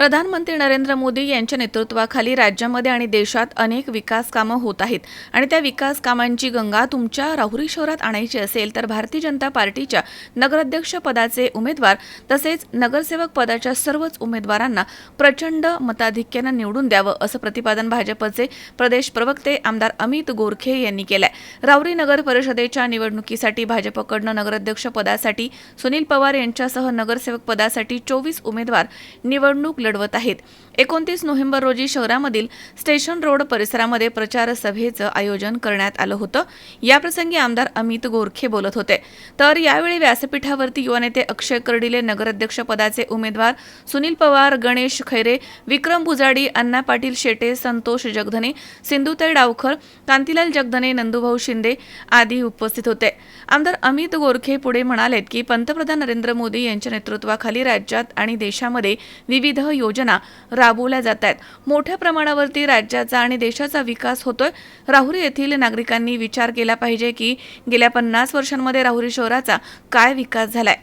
प्रधानमंत्री नरेंद्र मोदी यांच्या नेतृत्वाखाली राज्यामध्ये आणि देशात अनेक विकास कामं होत आहेत. आणि त्या विकास कामांची गंगा तुमच्या राहुरी शहरात आणायची असेल तर भारतीय जनता पार्टीच्या नगराध्यक्ष पदाचे उमेदवार तसेच नगरसेवक पदाच्या सर्वच उमेदवारांना प्रचंड मताधिक्यानं निवडून द्यावं असं प्रतिपादन भाजपचे प्रदेश प्रवक्ते आमदार अमित गोरखे यांनी केलंय. राहुरी नगर परिषदेच्या निवडणुकीसाठी भाजपकडनं नगराध्यक्ष पदासाठी सुनील पवार यांच्यासह नगरसेवक पदासाठी चोवीस उमेदवार निवडणूक लढवत आहेत. एकोणतीस नोव्हेंबर रोजी शहरामधील स्टेशन रोड परिसरामध्ये प्रचार सभेचं आयोजन करण्यात आलं होतं. याप्रसंगी आमदार अमित गोरखे बोलत होते. तर यावेळी व्यासपीठावरती युवा नेते अक्षय कर्डिले नगराध्यक्षपदाचे उमेदवार सुनील पवार गणेश खैरे विक्रम बुजाडी अण्णा पाटील शेटे संतोष जगधने सिंधुताई डावखर कांतीलाल जगधने नंदुभाऊ शिंदे आदी उपस्थित होते. आमदार अमित गोरखे पुढे म्हणालेत की पंतप्रधान नरेंद्र मोदी यांच्या नेतृत्वाखाली राज्यात आणि देशामध्ये विविध योजना राबवल्या जात आहेत मोठ्या प्रमाणावरती राज्याचा आणि देशाचा विकास होतोय. राहुरी येथील नागरिकांनी विचार केला पाहिजे की गेल्या पन्नास वर्षांमध्ये राहुरी शहराचा काय विकास झालाय?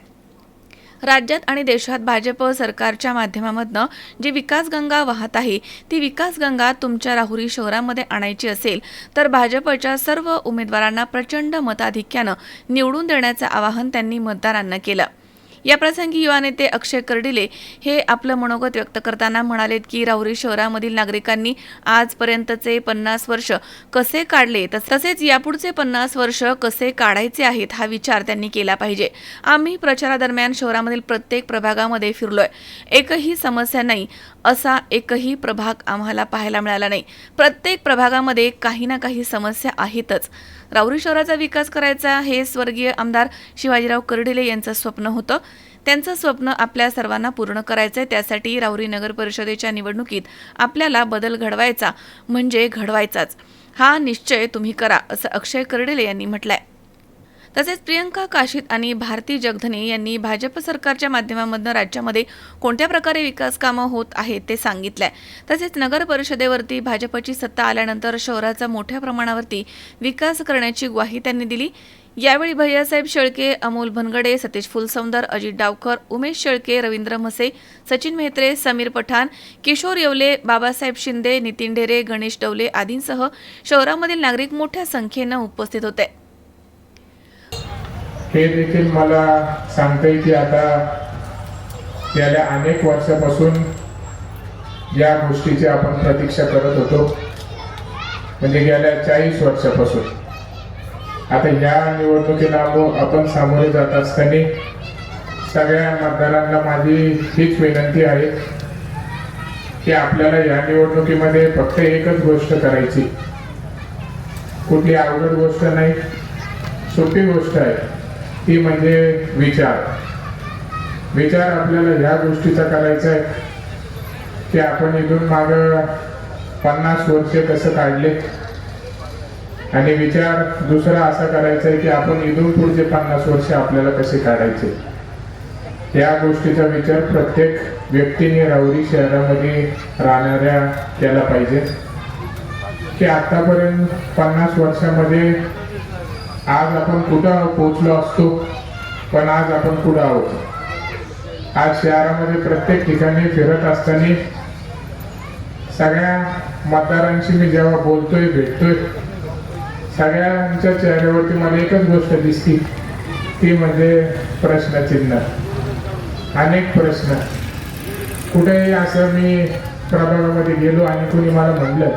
राज्यात आणि देशात भाजप सरकारच्या माध्यमामधनं जी विकासगंगा वाहत आहे ती विकासगंगा तुमच्या राहुरी शहरामध्ये आणायची असेल तर भाजपच्या सर्व उमेदवारांना प्रचंड मताधिक्यानं निवडून देण्याचं आवाहन त्यांनी मतदारांना केलं. याप्रसंगी युवा नेते अक्षय कर्डिले हे आपलं मनोगत व्यक्त करताना म्हणालेत की राहुरी शहरामधील नागरिकांनी आजपर्यंतचे पन्नास वर्ष कसे काढले? तसेच यापुढचे पन्नास वर्ष कसे काढायचे आहेत हा विचार त्यांनी केला पाहिजे. आम्ही प्रचारादरम्यान शहरामधील प्रत्येक प्रभागामध्ये फिरलोय. एकही समस्या नाही असा एकही प्रभाग आम्हाला पाहायला मिळाला नाही. प्रत्येक प्रभागामध्ये काही ना काही समस्या आहेतच. राऊरी शहराचा विकास करायचा हे स्वर्गीय आमदार शिवाजीराव कर्डिले यांचं स्वप्न होतं. त्यांचं स्वप्न आपल्या सर्वांना पूर्ण करायचंय त्यासाठी राऊरी नगर परिषदेच्या निवडणुकीत आपल्याला बदल घडवायचा म्हणजे घडवायचाच. हा निश्चय तुम्ही करा असं अक्षय कर्डिले यांनी म्हटलंय. तसेच प्रियंका काशीत आणि भारती जगधने यांनी भाजप सरकारच्या माध्यमामधून राज्यामध्ये कोणत्या प्रकारे विकास कामं होत आहेत ते सांगितलंय. तसेच नगर परिषदेवरती भाजपची सत्ता आल्यानंतर शहराचा मोठ्या प्रमाणावरती विकास करण्याची ग्वाही त्यांनी दिली. यावेळी भैयासाहेब शेळके अमोल भनगडे सतीश फुलसौंदर अजित डावकर उमेश शेळके रवींद्र म्हसे सचिन मेहत्रे समीर पठाण किशोर येवले बाबासाहेब शिंदे नितीन ढेरे गणेश डवले आदींसह शहरामधील नागरिक मोठ्या संख्येनं उपस्थित होते. हे देखील मला सांगता येईल की आता गेल्या अनेक वर्षापासून या गोष्टीची आपण प्रतीक्षा करत होतो. म्हणजे गेल्या चाळीस वर्षापासून. आता या निवडणुकीला आपण सामोरे जात असताना सगळ्या मतदारांना माझी हीच विनंती आहे की आपल्याला या निवडणुकीमध्ये फक्त एकच गोष्ट करायची. कुठली अवघड गोष्ट नाही सोपी गोष्ट आहे. ती म्हणजे विचार. विचार आपल्याला ह्या गोष्टीचा करायचा आहे. की आपण इथून माग पन्नास वर्ष कसं काढले? आणि विचार दुसरा असा करायचा आहे की आपण इथून पुढचे पन्नास वर्ष आपल्याला कसे काढायचे? या गोष्टीचा विचार प्रत्येक व्यक्तीने राहुरी शहरामध्ये राहणाऱ्या केला पाहिजे. की आतापर्यंत पन्नास वर्षामध्ये आज आपण कुठं पोहोचलो असतो? पण आज आपण कुठं आहोत. आज शहरामध्ये प्रत्येक ठिकाणी फिरत असताना सगळ्या मतदारांशी मी जेव्हा बोलतोय भेटतोय सगळ्यांच्या चेहऱ्यावरती मला एकच गोष्ट दिसती. ती म्हणजे प्रश्नचिन्ह. अनेक प्रश्न. कुठेही असं मी प्रभागामध्ये गेलो आणि कुणी मला म्हणलं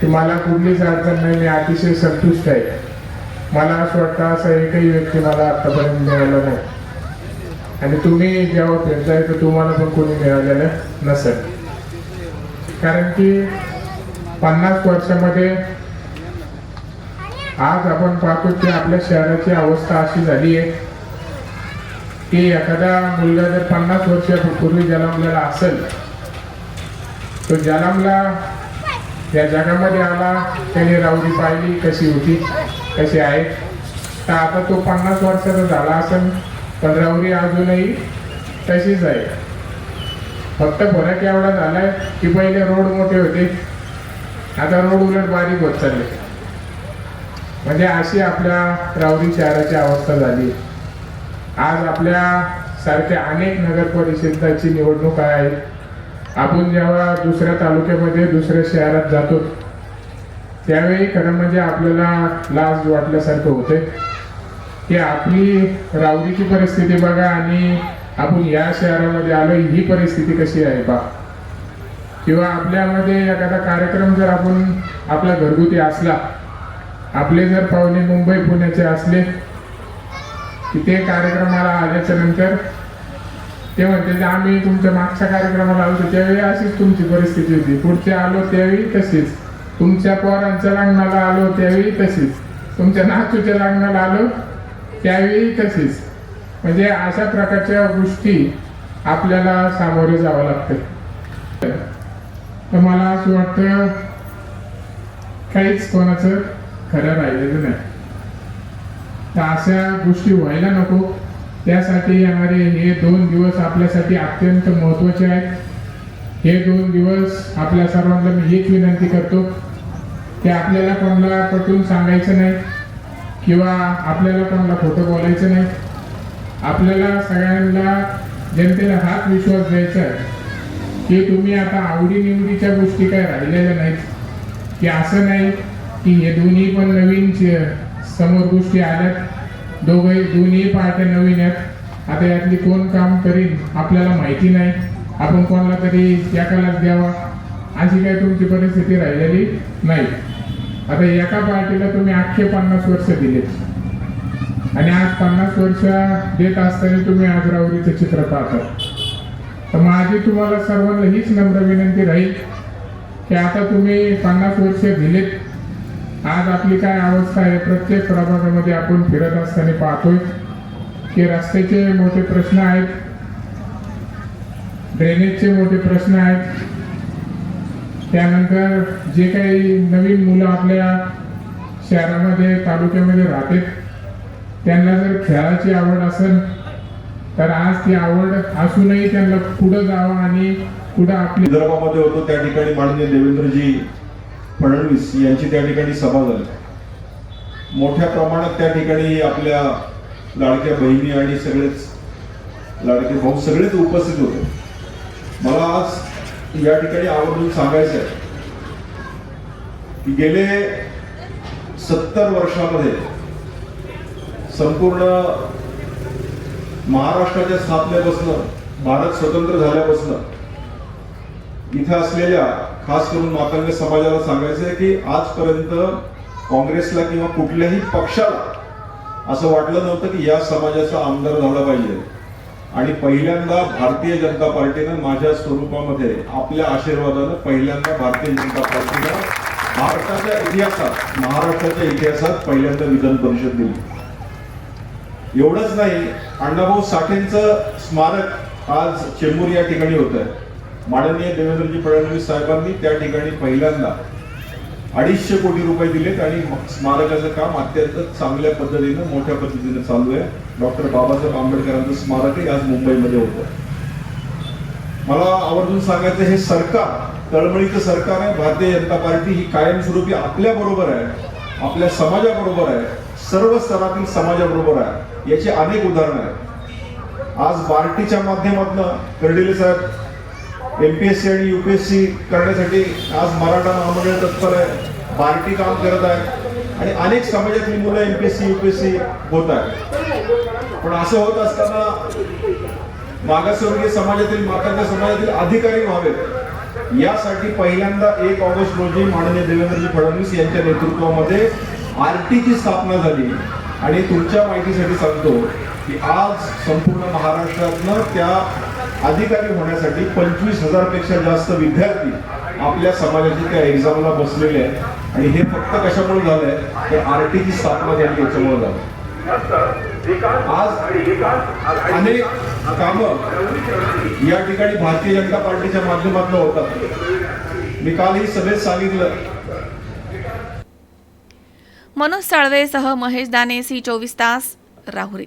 की मला कुठलीच अडचण नाही मी अतिशय संतुष्ट आहे. मला असं वाटतं असा एकही व्यक्ती मला आत्तापर्यंत मिळाला नाही. आणि तुम्ही जेव्हा फिरताय तर तुम्हाला पण कोणी मिळालेलं नसेल. कारण की पन्नास वर्षामध्ये आज आपण पाहतो की आपल्या शहराची अवस्था अशी झाली आहे की एखादा मुलगा जर पन्नास वर्षापूर्वी जन्मलेला असेल तो जन्मला या जगामध्ये आला त्याने राहुरी पाहिली कशी होती? कशी आहेत? तर आता तो पन्नास वर्षाचा झाला असेल पण राहुरी अजूनही तशीच आहे. फक्त फरक एवढा झालाय की पहिले रोड मोठे होते आता रोड उलट बारीक होत चालले. म्हणजे अशी आपल्या रावरी शहराची अवस्था झाली. आज आपल्या सारख्या अनेक नगर परिषदाची निवडणूक आहे. आपण जेव्हा दुसऱ्या तालुक्यामध्ये दुसऱ्या शहरात जातो त्यावेळी खरं म्हणजे आपल्याला लाज वाटल्यासारखं होते की आपली रावरीची परिस्थिती बघा आणि आपण या शहरामध्ये आलो ही परिस्थिती कशी आहे बा? किंवा आपल्यामध्ये एखादा कार्यक्रम जर आपण आपला घरगुती असला आपले जर पाहुणे मुंबई पुण्याचे असले की ते कार्यक्रमाला आल्याच्यानंतर ते म्हणते आम्ही तुमच्या मागच्या कार्यक्रमाला आलो त्यावेळी अशीच तुमची परिस्थिती होती. पुढचे आलो त्यावेळी तशीच. तुमच्या पोरांच्या लग्नाला आलो त्यावेळी तशीच. तुमच्या नातूच्या लग्नाला आलो त्यावेळी तशीच. म्हणजे अशा प्रकारच्या गोष्टी आपल्याला सामोरे जावं लागतं. तर मला असं वाटतं काहीच कोणाचं खरं राहिलेलं नाही. तर अशा गोष्टी व्हायला नको. त्यासाठी येणारे हे दोन दिवस आपल्यासाठी अत्यंत महत्त्वाचे आहेत. हे दोन दिवस आपल्या सर्वांना मी हीच विनंती करतो. ते आपल्याला कोणाला पटवून सांगायचं नाही किंवा आपल्याला कोणाला खोटं बोलायचं नाही. आपल्याला सगळ्यांना जनतेला हाच विश्वास द्यायचा आहे की तुम्ही आता आवडीनिवडीच्या गोष्टी काय राहिलेल्या नाहीत. की असं नाही की हे दोन्ही पण नवीन समोर गोष्टी आल्यात दोघंही दोन्ही पार्ट्या नवीन आहेत. आता यातली कोण काम करीन आपल्याला माहिती नाही. आपण कोणाला तरी एकालाच द्यावा. अशी काही तुमची परिस्थिती राहिलेली नाही. आता एका पार्टीला तुम्ही आठशे पन्नास वर्ष दिलेत. आणि आज पन्नास वर्ष देत असताना तुम्ही आज राऊरीचं चित्र पाहता. तर माझी तुम्हाला सर्वांना हीच नम्र विनंती राहील की आता तुम्ही पन्नास वर्ष दिलेत. आज आपली काय अवस्था आहे प्रत्येक प्रभागामध्ये आपण फिरत असताना पाहतोय की रस्त्याचे मोठे प्रश्न आहेत ड्रेनेजचे मोठे प्रश्न आहेत त्यानंतर जे काही नवीन मुलं आपल्या शहरामध्ये तालुक्यामध्ये राहतात त्यांना जर खेळाची आवड असेल तर आज ती आवड असूनही त्यांना पुढं जावं आणि पुढं आपली विदर्भामध्ये होतो त्या ठिकाणी माननीय देवेंद्रजी फडणवीस यांची त्या ठिकाणी सभा झाली. मोठ्या प्रमाणात त्या ठिकाणी आपल्या लाडक्या बहिणी आणि सगळेच लाडके भाऊ सगळेच उपस्थित होते. मला आज या ठिकाणी आवर्जून सांगायचं आहे की गेले सत्तर वर्षामध्ये संपूर्ण महाराष्ट्राच्या स्थापनेपासून भारत स्वतंत्र झाल्यापासून इथं असलेल्या खास करून मातंग समाजाला सांगायचं आहे की आजपर्यंत काँग्रेसला किंवा कुठल्याही पक्षाला असं वाटलं नव्हतं की या समाजाचा आमदार झाला पाहिजे. आणि पहिल्यांदा भारतीय जनता पार्टीनं माझ्या स्वरूपामध्ये आपल्या आशीर्वादानं पहिल्यांदा भारतीय जनता पार्टीनं भारताच्या इतिहासात महाराष्ट्राच्या इतिहासात पहिल्यांदा विधान परिषद दिली. एवढंच नाही अण्णाभाऊ साठेंचं स्मारक आज चेंबूर या ठिकाणी होत आहे माननीय देवेंद्रजी फडणवीस साहेबांनी त्या ठिकाणी पहिल्यांदा अडीचशे कोटी रुपये दिलेत आणि स्मारकाचं काम अत्यंत चांगल्या पद्धतीनं मोठ्या पद्धतीनं चालू आहे. डॉक्टर बाबासाहेब आंबेडकरांचं स्मारकही आज मुंबईमध्ये होतं. मला आवर्जून सांगायचं हे सरकार तळमळीचं सरकार आहे. भारतीय जनता पार्टी ही कायमस्वरूपी आपल्या बरोबर आहे आपल्या समाजाबरोबर आहे सर्व स्तरातील समाजाबरोबर आहे. याची अनेक उदाहरणं आहेत. आज बार्टीच्या माध्यमातून कर्डिले साहेब एमपीएससी आणि युपीएससी करण्यासाठी आज मराठा महामंडळ तत्पर आहे. बार्टी काम करत आहे. आणि अनेक समाजातली मुलं एमपीएससी सी होत आहे पण असं होत असताना मागासवर्गीय समाजातील मातांच्या समाजातील अधिकारी व्हावेत. यासाठी पहिल्यांदा एक ऑगस्ट रोजी माननीय देवेंद्रजी फडणवीस यांच्या नेतृत्वामध्ये आरटीची स्थापना झाली. आणि तुमच्या माहितीसाठी सांगतो की आज संपूर्ण महाराष्ट्रातनं त्या अधिकारी होण्यासाठी पंचवीस हजारपेक्षा जास्त विद्यार्थी आपल्या समाजाची त्या एक्झामला बसलेले आहेत. आणि हे फक्त कशामुळे झालंय? तर आरटीची स्थापना झाली याच्यामुळे झालं आज अनेक कामं या ठिकाणी भारतीय जनता पार्टीच्या माध्यमातून होतात. मी काल ही सभेत सांगितलं. मनोज साळवेसह महेश दाने सी चोवीस तास राहुरी.